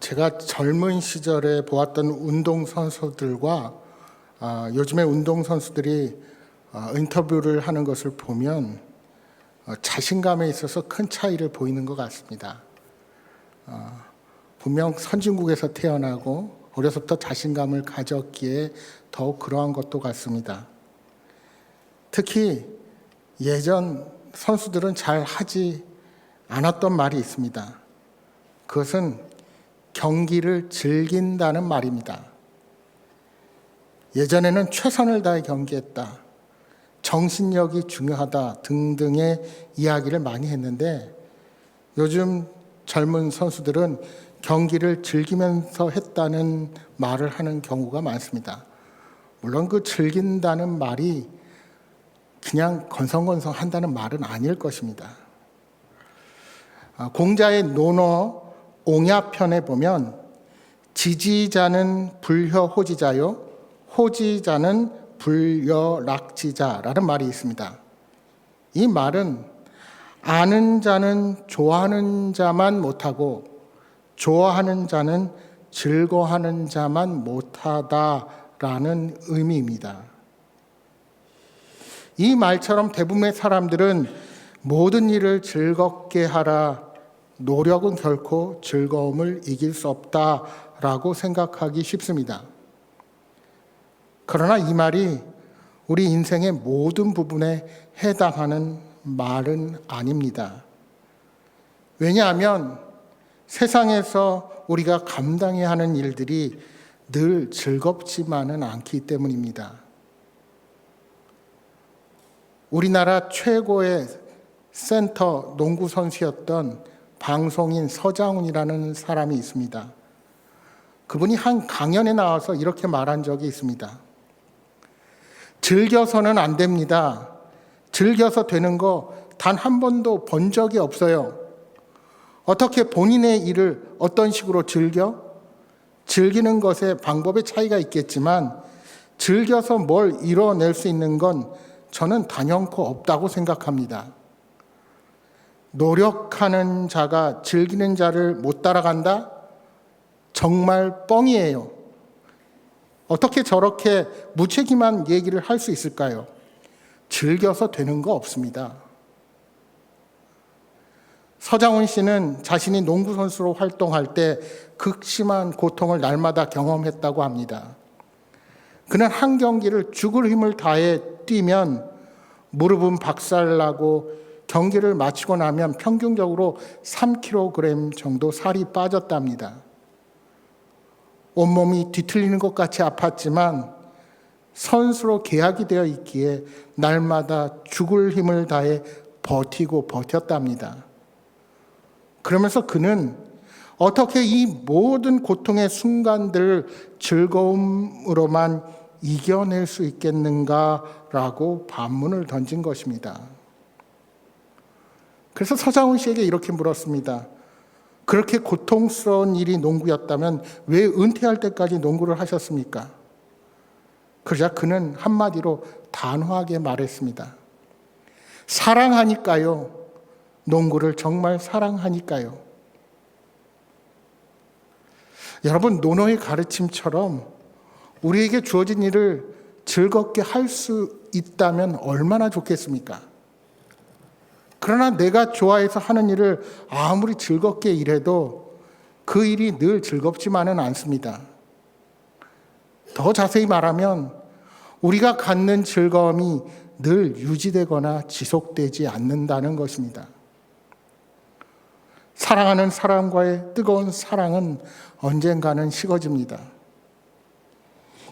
제가 젊은 시절에 보았던 운동 선수들과 아, 요즘의 운동 선수들이 아, 인터뷰를 하는 것을 보면 어, 자신감에 있어서 큰 차이를 보이는 것 같습니다. 아, 분명 선진국에서 태어나고 어려서부터 자신감을 가졌기에 더욱 그러한 것도 같습니다. 특히 예전 선수들은 잘 하지 않았던 말이 있습니다. 그것은 경기를 즐긴다는 말입니다. 예전에는 최선을 다해 경기했다. 정신력이 중요하다 등등의 이야기를 많이 했는데 요즘 젊은 선수들은 경기를 즐기면서 했다는 말을 하는 경우가 많습니다. 물론 그 즐긴다는 말이 그냥 건성건성 한다는 말은 아닐 것입니다. 아, 공자의 논어 옹야편에 보면 지지자는 불효호지자요 호지자는 불여락지자라는 말이 있습니다. 이 말은 아는 자는 좋아하는 자만 못하고 좋아하는 자는 즐거워하는 자만 못하다라는 의미입니다. 이 말처럼 대부분의 사람들은 모든 일을 즐겁게 하라 노력은 결코 즐거움을 이길 수 없다라고 생각하기 쉽습니다. 그러나 이 말이 우리 인생의 모든 부분에 해당하는 말은 아닙니다. 왜냐하면 세상에서 우리가 감당해야 하는 일들이 늘 즐겁지만은 않기 때문입니다. 우리나라 최고의 센터 농구 선수였던 방송인 서장훈이라는 사람이 있습니다. 그분이 한 강연에 나와서 이렇게 말한 적이 있습니다. 즐겨서는 안 됩니다. 즐겨서 되는 거 단 한 번도 본 적이 없어요. 어떻게 본인의 일을 어떤 식으로 즐겨? 즐기는 것에 방법의 차이가 있겠지만 즐겨서 뭘 이뤄낼 수 있는 건 저는 단연코 없다고 생각합니다. 노력하는 자가 즐기는 자를 못 따라간다? 정말 뻥이에요. 어떻게 저렇게 무책임한 얘기를 할 수 있을까요? 즐겨서 되는 거 없습니다. 서장훈 씨는 자신이 농구 선수로 활동할 때 극심한 고통을 날마다 경험했다고 합니다. 그는 한 경기를 죽을 힘을 다해 뛰면 무릎은 박살나고 경기를 마치고 나면 평균적으로 3kg 정도 살이 빠졌답니다. 온몸이 뒤틀리는 것 같이 아팠지만 선수로 계약이 되어 있기에 날마다 죽을 힘을 다해 버티고 버텼답니다. 그러면서 그는 어떻게 이 모든 고통의 순간들을 즐거움으로만 이겨낼 수 있겠는가라고 반문을 던진 것입니다. 그래서 서장훈 씨에게 이렇게 물었습니다. 그렇게 고통스러운 일이 농구였다면 왜 은퇴할 때까지 농구를 하셨습니까? 그러자 그는 한마디로 단호하게 말했습니다. 사랑하니까요. 농구를 정말 사랑하니까요. 여러분, 노노의 가르침처럼 우리에게 주어진 일을 즐겁게 할 수 있다면 얼마나 좋겠습니까? 그러나 내가 좋아해서 하는 일을 아무리 즐겁게 일해도 그 일이 늘 즐겁지만은 않습니다. 더 자세히 말하면 우리가 갖는 즐거움이 늘 유지되거나 지속되지 않는다는 것입니다. 사랑하는 사람과의 뜨거운 사랑은 언젠가는 식어집니다.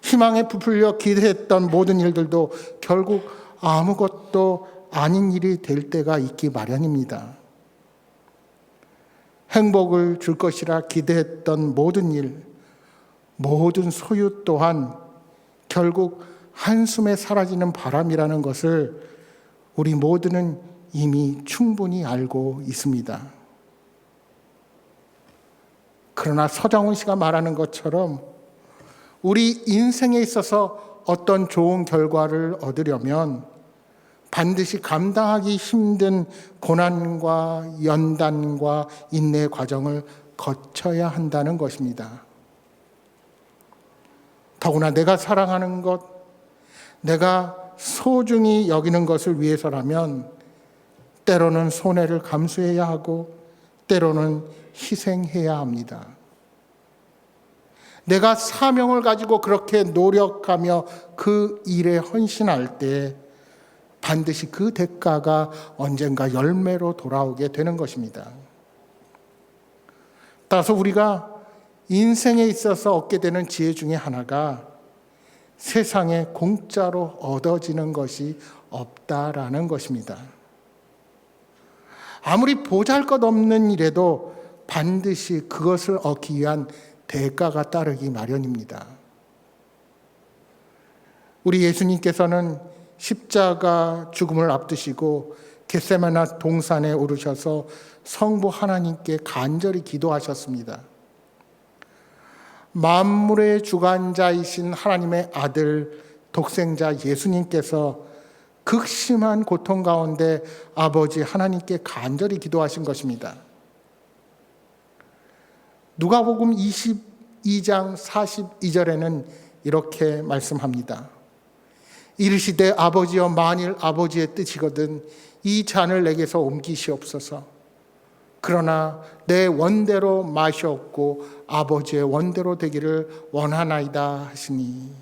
희망에 부풀려 기대했던 모든 일들도 결국 아무것도 아닌 일이 될 때가 있기 마련입니다. 행복을 줄 것이라 기대했던 모든 일, 모든 소유 또한 결국 한숨에 사라지는 바람이라는 것을 우리 모두는 이미 충분히 알고 있습니다. 그러나 서장훈 씨가 말하는 것처럼 우리 인생에 있어서 어떤 좋은 결과를 얻으려면 반드시 감당하기 힘든 고난과 연단과 인내 과정을 거쳐야 한다는 것입니다. 더구나 내가 사랑하는 것, 내가 소중히 여기는 것을 위해서라면 때로는 손해를 감수해야 하고 때로는 희생해야 합니다. 내가 사명을 가지고 그렇게 노력하며 그 일에 헌신할 때 반드시 그 대가가 언젠가 열매로 돌아오게 되는 것입니다. 따라서 우리가 인생에 있어서 얻게 되는 지혜 중에 하나가 세상에 공짜로 얻어지는 것이 없다라는 것입니다. 아무리 보잘 것 없는 일에도 반드시 그것을 얻기 위한 대가가 따르기 마련입니다. 우리 예수님께서는 십자가 죽음을 앞두시고 겟세마나 동산에 오르셔서 성부 하나님께 간절히 기도하셨습니다. 만물의 주관자이신 하나님의 아들 독생자 예수님께서 극심한 고통 가운데 아버지 하나님께 간절히 기도하신 것입니다. 누가복음 22장 42절에는 이렇게 말씀합니다. 이르시되 아버지여 만일 아버지의 뜻이거든 이 잔을 내게서 옮기시옵소서. 그러나 내 원대로 마시옵고 아버지의 원대로 되기를 원하나이다 하시니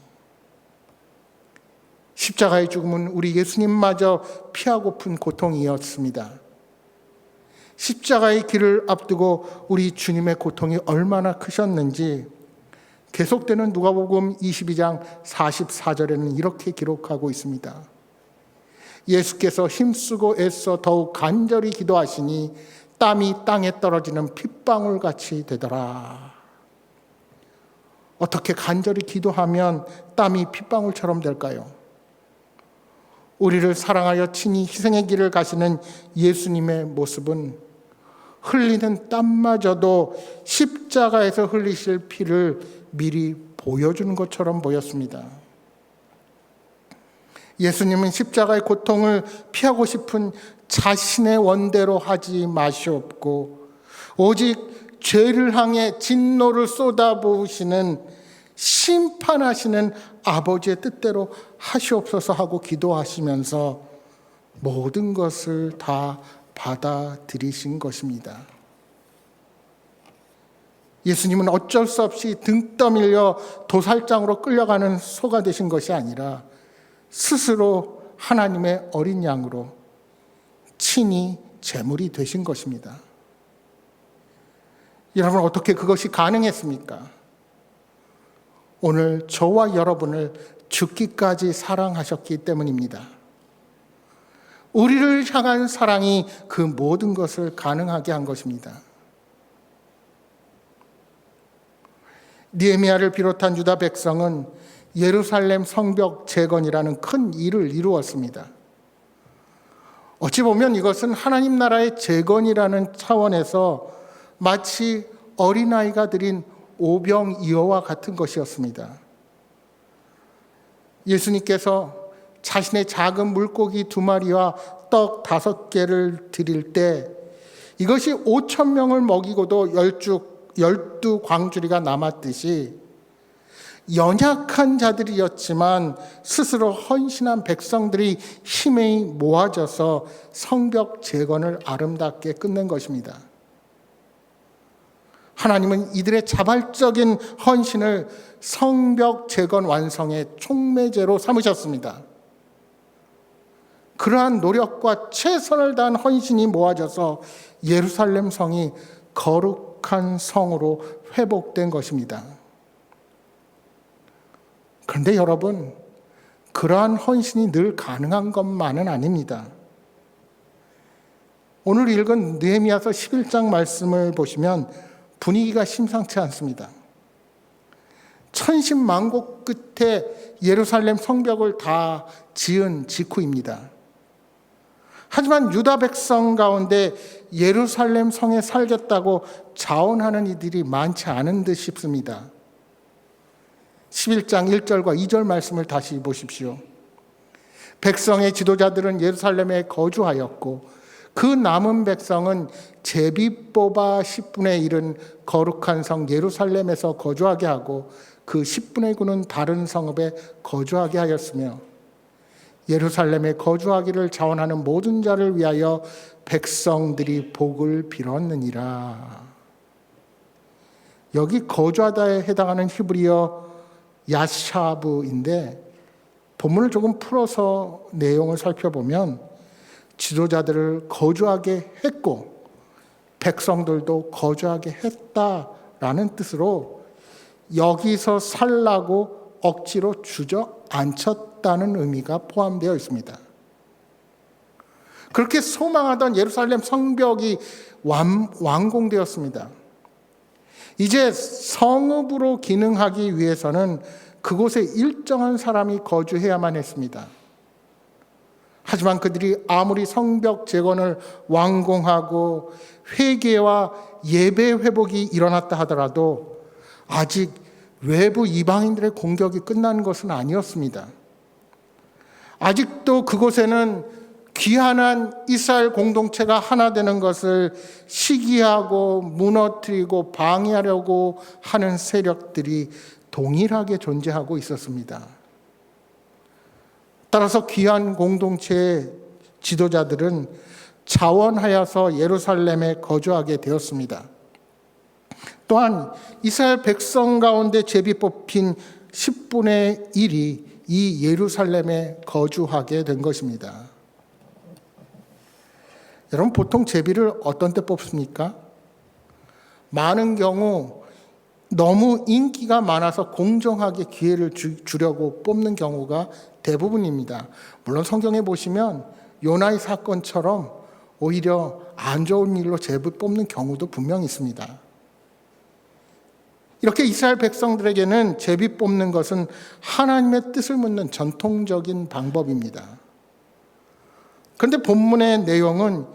십자가의 죽음은 우리 예수님마저 피하고픈 고통이었습니다. 십자가의 길을 앞두고 우리 주님의 고통이 얼마나 크셨는지 계속되는 누가복음 22장 44절에는 이렇게 기록하고 있습니다. 예수께서 힘쓰고 애써 더욱 간절히 기도하시니 땀이 땅에 떨어지는 핏방울 같이 되더라. 어떻게 간절히 기도하면 땀이 핏방울처럼 될까요? 우리를 사랑하여 친히 희생의 길을 가시는 예수님의 모습은 흘리는 땀마저도 십자가에서 흘리실 피를 미리 보여주는 것처럼 보였습니다. 예수님은 십자가의 고통을 피하고 싶은 자신의 원대로 하지 마시옵고 오직 죄를 향해 진노를 쏟아부으시는 심판하시는 아버지의 뜻대로 하시옵소서 하고 기도하시면서 모든 것을 다 받아들이신 것입니다. 예수님은 어쩔 수 없이 등 떠밀려 도살장으로 끌려가는 소가 되신 것이 아니라 스스로 하나님의 어린 양으로 친히 제물이 되신 것입니다. 여러분 어떻게 그것이 가능했습니까? 오늘 저와 여러분을 죽기까지 사랑하셨기 때문입니다. 우리를 향한 사랑이 그 모든 것을 가능하게 한 것입니다. 니에미아를 비롯한 유다 백성은 예루살렘 성벽 재건이라는 큰 일을 이루었습니다. 어찌 보면 이것은 하나님 나라의 재건이라는 차원에서 마치 어린아이가 드린 오병이어와 같은 것이었습니다. 예수님께서 자신의 작은 물고기 두 마리와 떡 다섯 개를 드릴 때 이것이 오천 명을 먹이고도 열두, 열두 광주리가 남았듯이 연약한 자들이었지만 스스로 헌신한 백성들이 힘이 모아져서 성벽 재건을 아름답게 끝낸 것입니다. 하나님은 이들의 자발적인 헌신을 성벽 재건 완성의 촉매제로 삼으셨습니다. 그러한 노력과 최선을 다한 헌신이 모아져서 예루살렘 성이 거룩한 성으로 회복된 것입니다. 그런데 여러분, 그러한 헌신이 늘 가능한 것만은 아닙니다. 오늘 읽은 느헤미야서 11장 말씀을 보시면 분위기가 심상치 않습니다. 천신만고 끝에 예루살렘 성벽을 다 지은 직후입니다. 하지만 유다 백성 가운데 예루살렘 성에 살겠다고 자원하는 이들이 많지 않은 듯 싶습니다. 11장 1절과 2절 말씀을 다시 보십시오. 백성의 지도자들은 예루살렘에 거주하였고 그 남은 백성은 제비 뽑아 10분의 1은 거룩한 성 예루살렘에서 거주하게 하고 그 10분의 9는 다른 성읍에 거주하게 하였으며 예루살렘에 거주하기를 자원하는 모든 자를 위하여 백성들이 복을 빌었느니라. 여기 거주하다에 해당하는 히브리어 야샤브인데 본문을 조금 풀어서 내용을 살펴보면 지도자들을 거주하게 했고 백성들도 거주하게 했다라는 뜻으로 여기서 살라고 억지로 주저 앉혔다는 의미가 포함되어 있습니다. 그렇게 소망하던 예루살렘 성벽이 완, 완공되었습니다. 이제 성읍으로 기능하기 위해서는 그곳에 일정한 사람이 거주해야만 했습니다. 하지만 그들이 아무리 성벽 재건을 완공하고 회개와 예배 회복이 일어났다 하더라도 아직 외부 이방인들의 공격이 끝난 것은 아니었습니다. 아직도 그곳에는 귀한한 이스라엘 공동체가 하나 되는 것을 시기하고 무너뜨리고 방해하려고 하는 세력들이 동일하게 존재하고 있었습니다. 따라서 귀한 공동체의 지도자들은 자원하여서 예루살렘에 거주하게 되었습니다. 또한 이스라엘 백성 가운데 제비 뽑힌 10분의 1이 이 예루살렘에 거주하게 된 것입니다. 여러분 보통 제비를 어떤 때 뽑습니까? 많은 경우 너무 인기가 많아서 공정하게 기회를 주, 주려고 뽑는 경우가 대부분입니다. 물론 성경에 보시면 요나의 사건처럼 오히려 안 좋은 일로 제비 뽑는 경우도 분명 있습니다. 이렇게 이스라엘 백성들에게는 제비 뽑는 것은 하나님의 뜻을 묻는 전통적인 방법입니다. 그런데 본문의 내용은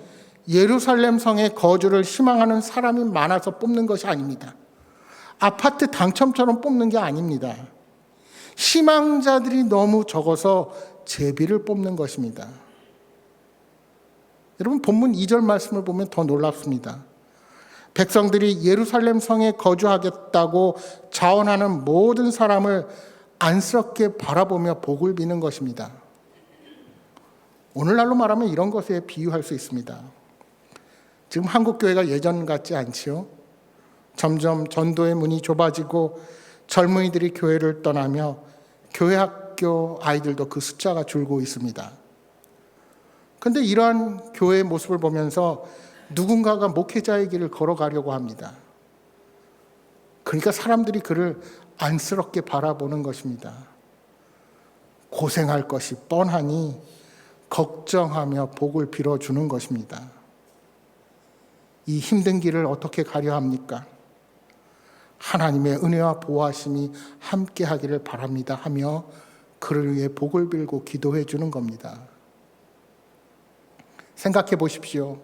예루살렘 성에 거주를 희망하는 사람이 많아서 뽑는 것이 아닙니다. 아파트 당첨처럼 뽑는 게 아닙니다. 희망자들이 너무 적어서 제비를 뽑는 것입니다. 여러분 본문 2절 말씀을 보면 더 놀랍습니다. 백성들이 예루살렘 성에 거주하겠다고 자원하는 모든 사람을 안쓰럽게 바라보며 복을 비는 것입니다. 오늘날로 말하면 이런 것에 비유할 수 있습니다. 지금 한국 교회가 예전 같지 않지요. 점점 전도의 문이 좁아지고 젊은이들이 교회를 떠나며 교회 학교 아이들도 그 숫자가 줄고 있습니다. 그런데 이러한 교회의 모습을 보면서 누군가가 목회자의 길을 걸어가려고 합니다. 그러니까 사람들이 그를 안쓰럽게 바라보는 것입니다. 고생할 것이 뻔하니 걱정하며 복을 빌어주는 것입니다. 이 힘든 길을 어떻게 가려 합니까? 하나님의 은혜와 보호하심이 함께 하기를 바랍니다 하며 그를 위해 복을 빌고 기도해 주는 겁니다. 생각해 보십시오.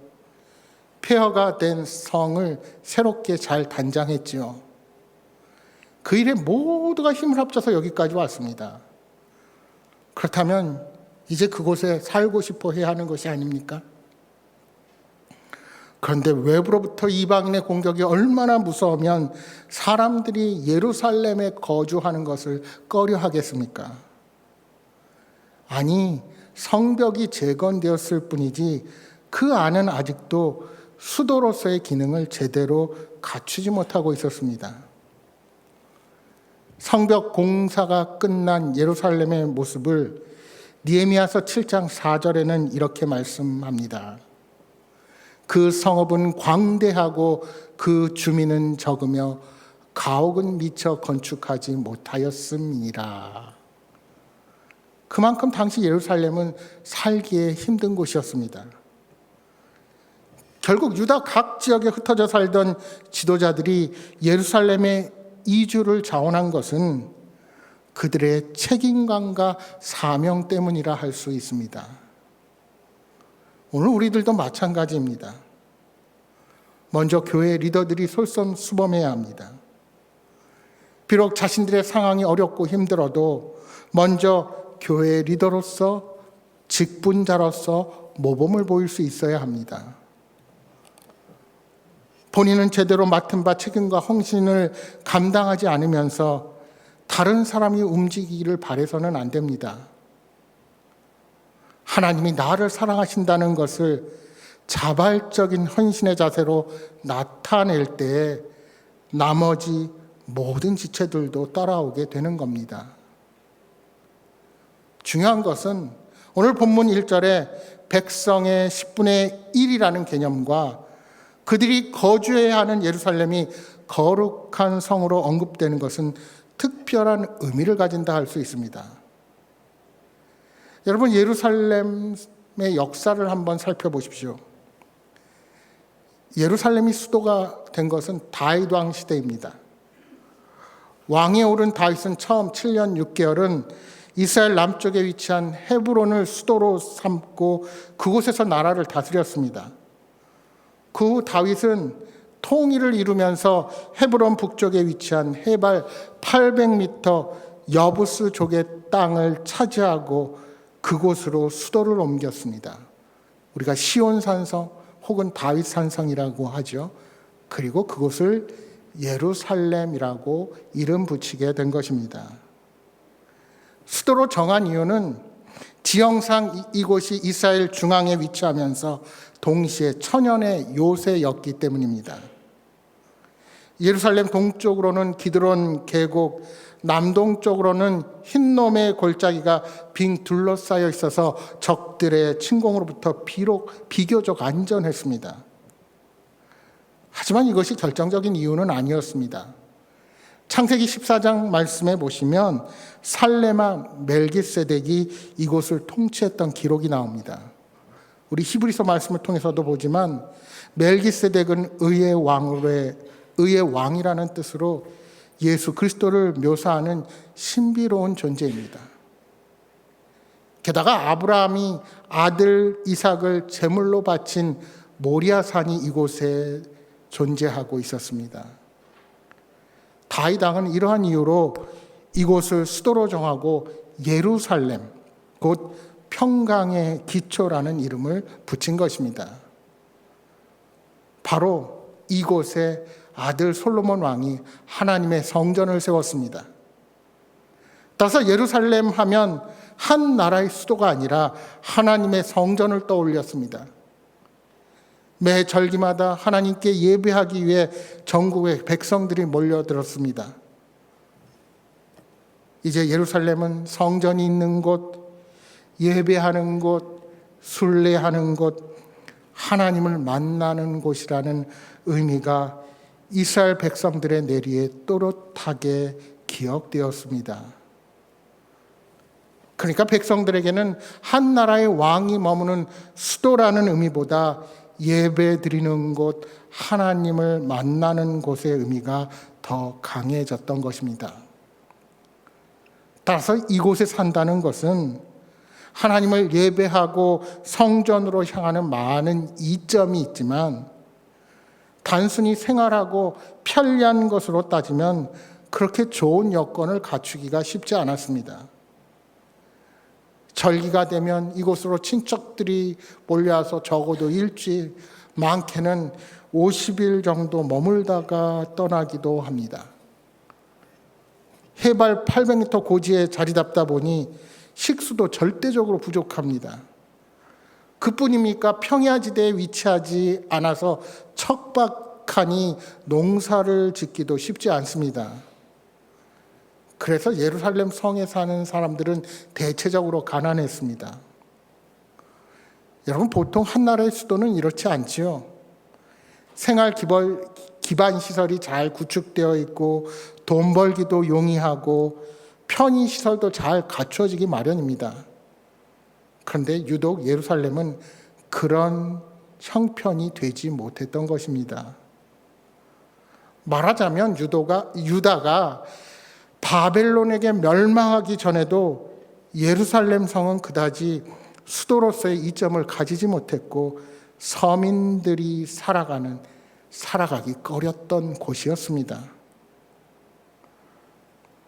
폐허가 된 성을 새롭게 잘 단장했지요. 그 일에 모두가 힘을 합쳐서 여기까지 왔습니다. 그렇다면 이제 그곳에 살고 싶어 해야 하는 것이 아닙니까? 그런데 외부로부터 이방인의 공격이 얼마나 무서우면 사람들이 예루살렘에 거주하는 것을 꺼려 하겠습니까? 아니, 성벽이 재건되었을 뿐이지 그 안은 아직도 수도로서의 기능을 제대로 갖추지 못하고 있었습니다. 성벽 공사가 끝난 예루살렘의 모습을 니에미아서 7장 4절에는 이렇게 말씀합니다. 그 성읍은 광대하고 그 주민은 적으며 가옥은 미처 건축하지 못하였음이라. 그만큼 당시 예루살렘은 살기에 힘든 곳이었습니다. 결국 유다 각 지역에 흩어져 살던 지도자들이 예루살렘에 이주를 자원한 것은 그들의 책임감과 사명 때문이라 할 수 있습니다. 오늘 우리들도 마찬가지입니다. 먼저 교회 리더들이 솔선수범해야 합니다. 비록 자신들의 상황이 어렵고 힘들어도 먼저 교회 리더로서 직분자로서 모범을 보일 수 있어야 합니다. 본인은 제대로 맡은 바 책임과 헌신을 감당하지 않으면서 다른 사람이 움직이기를 바래서는 안 됩니다. 하나님이 나를 사랑하신다는 것을 자발적인 헌신의 자세로 나타낼 때 나머지 모든 지체들도 따라오게 되는 겁니다. 중요한 것은 오늘 본문 1절에 백성의 10분의 1이라는 개념과 그들이 거주해야 하는 예루살렘이 거룩한 성으로 언급되는 것은 특별한 의미를 가진다 할 수 있습니다. 여러분 예루살렘의 역사를 한번 살펴보십시오. 예루살렘이 수도가 된 것은 다윗 왕 시대입니다. 왕에 오른 다윗은 처음 7년 6개월은 이스라엘 남쪽에 위치한 헤브론을 수도로 삼고 그곳에서 나라를 다스렸습니다. 그 후 다윗은 통일을 이루면서 헤브론 북쪽에 위치한 해발 800m 여부스 족의 땅을 차지하고 그곳으로 수도를 옮겼습니다. 우리가 시온 산성 혹은 다윗 산성이라고 하죠. 그리고 그곳을 예루살렘이라고 이름 붙이게 된 것입니다. 수도로 정한 이유는 지형상 이곳이 이스라엘 중앙에 위치하면서 동시에 천연의 요새였기 때문입니다. 예루살렘 동쪽으로는 기드론 계곡, 남동쪽으로는 흰놈의 골짜기가 빙 둘러싸여 있어서 적들의 침공으로부터 비록 비교적 안전했습니다. 하지만 이것이 결정적인 이유는 아니었습니다. 창세기 14장 말씀에 보시면 살레마 멜기세덱이 이곳을 통치했던 기록이 나옵니다. 우리 히브리서 말씀을 통해서도 보지만 멜기세덱은 의의 왕으로의 의의 왕이라는 뜻으로 예수 그리스도를 묘사하는 신비로운 존재입니다. 게다가 아브라함이 아들 이삭을 제물로 바친 모리아산이 이곳에 존재하고 있었습니다. 다윗 왕은 이러한 이유로 이곳을 수도로 정하고 예루살렘 곧 평강의 기초라는 이름을 붙인 것입니다. 바로 이곳에 아들 솔로몬 왕이 하나님의 성전을 세웠습니다. 따라서 예루살렘 하면 한 나라의 수도가 아니라 하나님의 성전을 떠올렸습니다. 매 절기마다 하나님께 예배하기 위해 전국의 백성들이 몰려들었습니다. 이제 예루살렘은 성전이 있는 곳, 예배하는 곳, 순례하는 곳, 하나님을 만나는 곳이라는 의미가 이스라엘 백성들의 내리에 또렷하게 기억되었습니다. 그러니까 백성들에게는 한 나라의 왕이 머무는 수도라는 의미보다 예배 드리는 곳, 하나님을 만나는 곳의 의미가 더 강해졌던 것입니다. 따라서 이곳에 산다는 것은 하나님을 예배하고 성전으로 향하는 많은 이점이 있지만 단순히 생활하고 편리한 것으로 따지면 그렇게 좋은 여건을 갖추기가 쉽지 않았습니다. 절기가 되면 이곳으로 친척들이 몰려와서 적어도 일주일, 많게는 50일 정도 머물다가 떠나기도 합니다. 해발 800m 고지에 자리 잡다 보니 식수도 절대적으로 부족합니다. 그뿐입니까? 평야지대에 위치하지 않아서 척박하니 농사를 짓기도 쉽지 않습니다. 그래서 예루살렘 성에 사는 사람들은 대체적으로 가난했습니다. 여러분, 보통 한 나라의 수도는 이렇지 않지요. 생활 기반 시설이 잘 구축되어 있고, 돈 벌기도 용이하고, 편의 시설도 잘 갖춰지기 마련입니다. 그런데 유독 예루살렘은 그런 형편이 되지 못했던 것입니다. 말하자면 유도가, 유다가 바벨론에게 멸망하기 전에도 예루살렘 성은 그다지 수도로서의 이점을 가지지 못했고 서민들이 살아가는 살아가기 꺼렸던 곳이었습니다.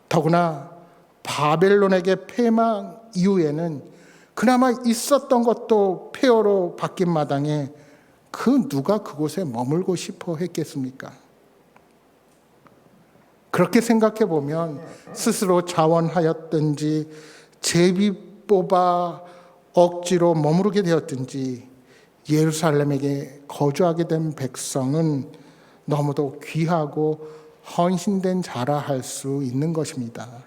더구나 바벨론에게 패망 이후에는 그나마 있었던 것도 폐허로 바뀐 마당에 그 누가 그곳에 머물고 싶어 했겠습니까? 그렇게 생각해 보면 스스로 자원하였든지 제비 뽑아 억지로 머무르게 되었든지 예루살렘에게 거주하게 된 백성은 너무도 귀하고 헌신된 자라 할 수 있는 것입니다.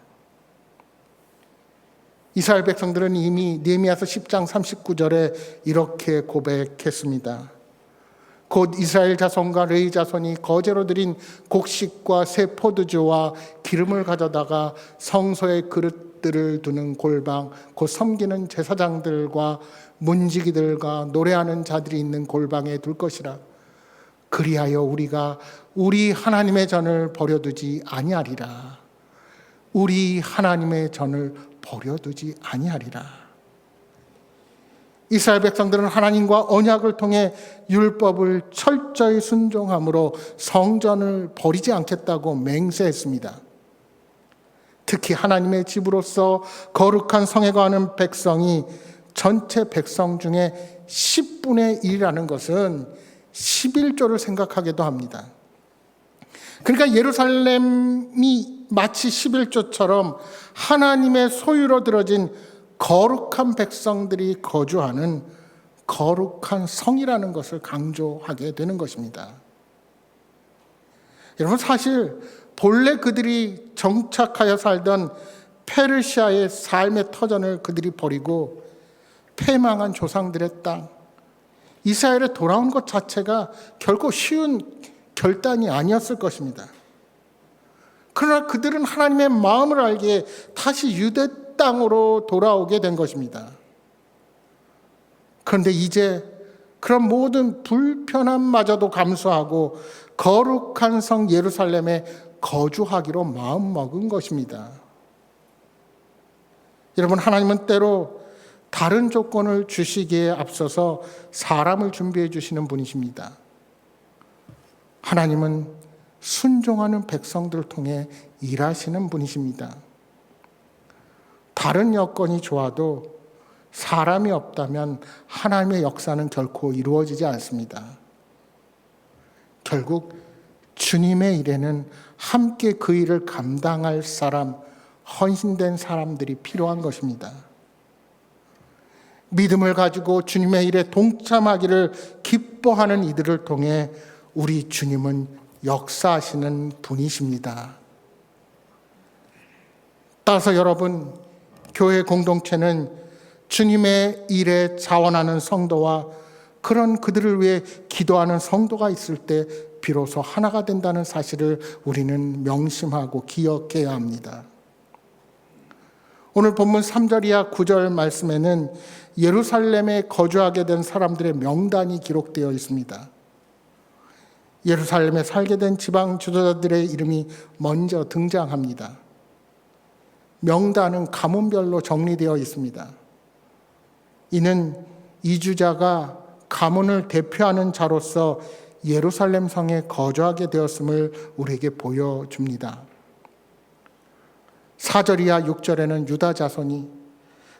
이스라엘 백성들은 이미 느헤미야서 10장 39절에 이렇게 고백했습니다. 곧 이스라엘 자손과 레이 자손이 거제로 드린 곡식과 새 포도주와 기름을 가져다가 성소에 그릇들을 두는 골방 곧 섬기는 제사장들과 문지기들과 노래하는 자들이 있는 골방에 둘 것이라 그리하여 우리가 우리 하나님의 전을 버려두지 아니하리라 우리 하나님의 전을 버려두지 아니하리라 이스라엘 백성들은 하나님과 언약을 통해 율법을 철저히 순종함으로 성전을 버리지 않겠다고 맹세했습니다. 특히 하나님의 집으로서 거룩한 성에 거하는 백성이 전체 백성 중에 10분의 1이라는 것은 11조를 생각하게도 합니다. 그러니까 예루살렘이 마치 11조처럼 하나님의 소유로 들어진 거룩한 백성들이 거주하는 거룩한 성이라는 것을 강조하게 되는 것입니다. 여러분 사실 본래 그들이 정착하여 살던 페르시아의 삶의 터전을 그들이 버리고 패망한 조상들의 땅 이스라엘에 돌아온 것 자체가 결코 쉬운 결단이 아니었을 것입니다. 그러나 그들은 하나님의 마음을 알기에 다시 유대 땅으로 돌아오게 된 것입니다. 그런데 이제 그런 모든 불편함마저도 감수하고 거룩한 성 예루살렘에 거주하기로 마음먹은 것입니다. 여러분, 하나님은 때로 다른 조건을 주시기에 앞서서 사람을 준비해 주시는 분이십니다. 하나님은 순종하는 백성들을 통해 일하시는 분이십니다. 다른 여건이 좋아도 사람이 없다면 하나님의 역사는 결코 이루어지지 않습니다. 결국 주님의 일에는 함께 그 일을 감당할 사람, 헌신된 사람들이 필요한 것입니다. 믿음을 가지고 주님의 일에 동참하기를 기뻐하는 이들을 통해 우리 주님은 역사하시는 분이십니다. 따라서 여러분, 교회 공동체는 주님의 일에 자원하는 성도와 그런 그들을 위해 기도하는 성도가 있을 때 비로소 하나가 된다는 사실을 우리는 명심하고 기억해야 합니다. 오늘 본문 3절 이하 9절 말씀에는 예루살렘에 거주하게 된 사람들의 명단이 기록되어 있습니다. 예루살렘에 살게 된 지방 주도자들의 이름이 먼저 등장합니다. 명단은 가문별로 정리되어 있습니다. 이는 이주자가 가문을 대표하는 자로서 예루살렘 성에 거주하게 되었음을 우리에게 보여줍니다. 4절 이하 6절에는 유다 자손이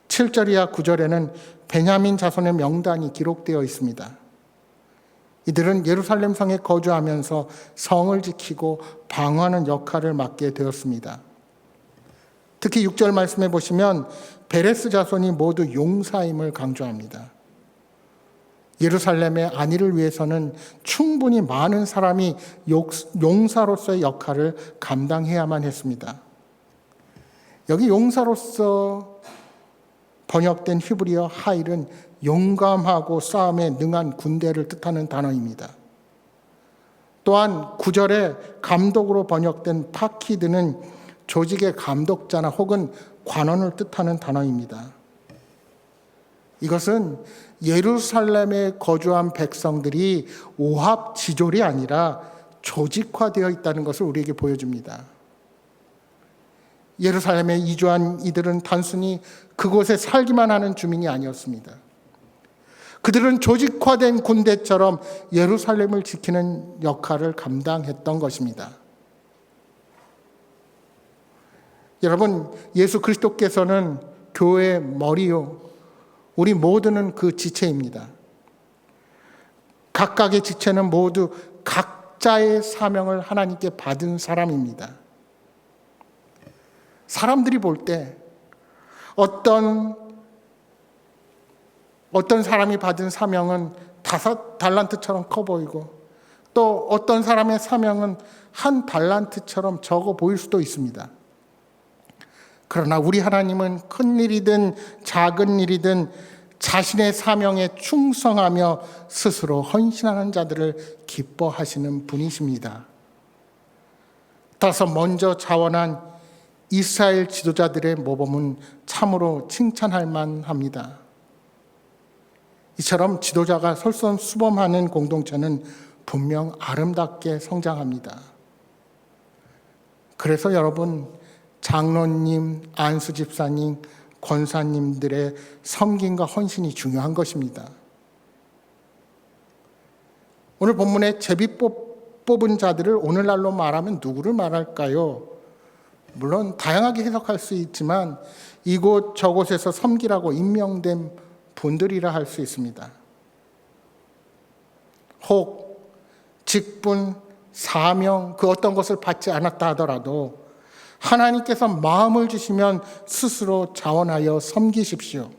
7절 이하 9절에는 베냐민 자손의 명단이 기록되어 있습니다. 이들은 예루살렘 성에 거주하면서 성을 지키고 방어하는 역할을 맡게 되었습니다. 특히 6절 말씀해 보시면 베레스 자손이 모두 용사임을 강조합니다. 예루살렘의 안위를 위해서는 충분히 많은 사람이 용사로서의 역할을 감당해야만 했습니다. 여기 용사로서 번역된 히브리어 하일은 용감하고 싸움에 능한 군대를 뜻하는 단어입니다. 또한 구절에 감독으로 번역된 파키드는 조직의 감독자나 혹은 관원을 뜻하는 단어입니다. 이것은 예루살렘에 거주한 백성들이 오합 지졸이 아니라 조직화되어 있다는 것을 우리에게 보여줍니다. 예루살렘에 이주한 이들은 단순히 그곳에 살기만 하는 주민이 아니었습니다. 그들은 조직화된 군대처럼 예루살렘을 지키는 역할을 감당했던 것입니다. 여러분, 예수 그리스도께서는 교회의 머리요, 우리 모두는 그 지체입니다. 각각의 지체는 모두 각자의 사명을 하나님께 받은 사람입니다. 사람들이 볼 때 어떤 어떤 사람이 받은 사명은 다섯 달란트처럼 커 보이고 또 어떤 사람의 사명은 한 달란트처럼 적어 보일 수도 있습니다. 그러나 우리 하나님은 큰 일이든 작은 일이든 자신의 사명에 충성하며 스스로 헌신하는 자들을 기뻐하시는 분이십니다. 따라서 먼저 자원한 이스라엘 지도자들의 모범은 참으로 칭찬할 만합니다. 이처럼 지도자가 솔선수범하는 공동체는 분명 아름답게 성장합니다. 그래서 여러분 장로님, 안수 집사님, 권사님들의 섬김과 헌신이 중요한 것입니다. 오늘 본문에 제비 뽑은 자들을 오늘날로 말하면 누구를 말할까요? 물론 다양하게 해석할 수 있지만 이곳 저곳에서 섬기라고 임명된 분들이라 할 수 있습니다. 혹 직분, 사명 그 어떤 것을 받지 않았다 하더라도 하나님께서 마음을 주시면 스스로 자원하여 섬기십시오.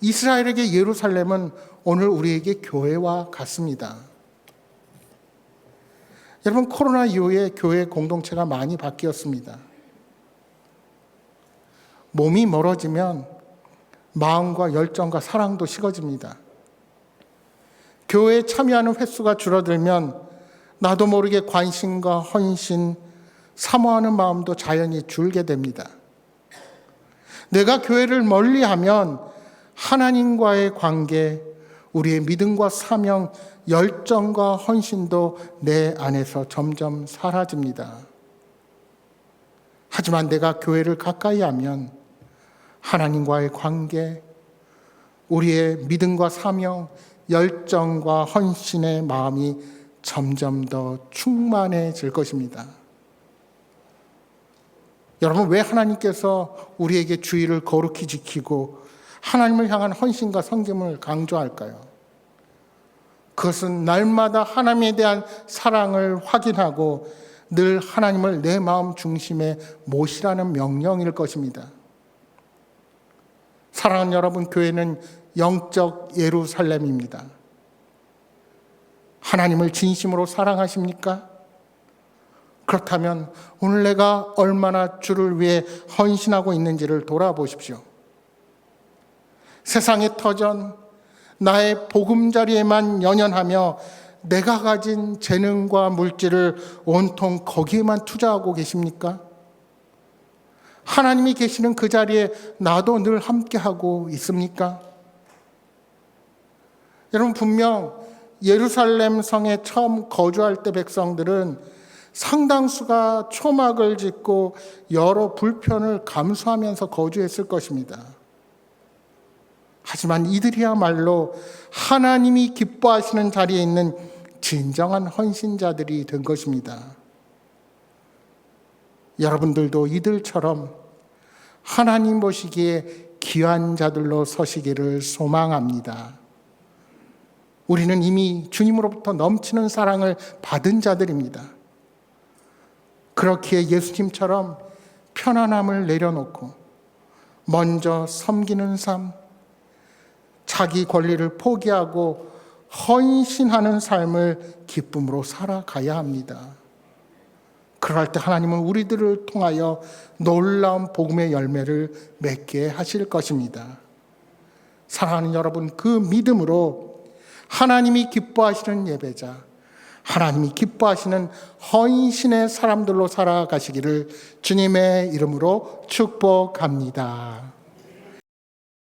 이스라엘에게 예루살렘은 오늘 우리에게 교회와 같습니다. 여러분 코로나 이후에 교회 공동체가 많이 바뀌었습니다. 몸이 멀어지면 마음과 열정과 사랑도 식어집니다. 교회에 참여하는 횟수가 줄어들면 나도 모르게 관심과 헌신, 사모하는 마음도 자연히 줄게 됩니다. 내가 교회를 멀리 하면 하나님과의 관계, 우리의 믿음과 사명, 열정과 헌신도 내 안에서 점점 사라집니다. 하지만 내가 교회를 가까이 하면 하나님과의 관계, 우리의 믿음과 사명, 열정과 헌신의 마음이 점점 더 충만해질 것입니다. 여러분, 왜 하나님께서 우리에게 주의를 거룩히 지키고 하나님을 향한 헌신과 성김을 강조할까요? 그것은 날마다 하나님에 대한 사랑을 확인하고 늘 하나님을 내 마음 중심에 모시라는 명령일 것입니다. 사랑하는 여러분, 교회는 영적 예루살렘입니다. 하나님을 진심으로 사랑하십니까? 그렇다면 오늘 내가 얼마나 주를 위해 헌신하고 있는지를 돌아보십시오. 세상의 터전, 나의 보금자리에만 연연하며 내가 가진 재능과 물질을 온통 거기에만 투자하고 계십니까? 하나님이 계시는 그 자리에 나도 늘 함께하고 있습니까? 여러분, 분명 예루살렘 성에 처음 거주할 때 백성들은 상당수가 초막을 짓고 여러 불편을 감수하면서 거주했을 것입니다. 하지만 이들이야말로 하나님이 기뻐하시는 자리에 있는 진정한 헌신자들이 된 것입니다. 여러분들도 이들처럼 하나님 보시기에 귀한 자들로 서시기를 소망합니다. 우리는 이미 주님으로부터 넘치는 사랑을 받은 자들입니다. 그렇기에 예수님처럼 편안함을 내려놓고 먼저 섬기는 삶, 자기 권리를 포기하고 헌신하는 삶을 기쁨으로 살아가야 합니다. 그럴 때 하나님은 우리들을 통하여 놀라운 복음의 열매를 맺게 하실 것입니다. 사랑하는 여러분, 그 믿음으로 하나님이 기뻐하시는 예배자, 하나님이 기뻐하시는 헌신의 사람들로 살아가시기를 주님의 이름으로 축복합니다.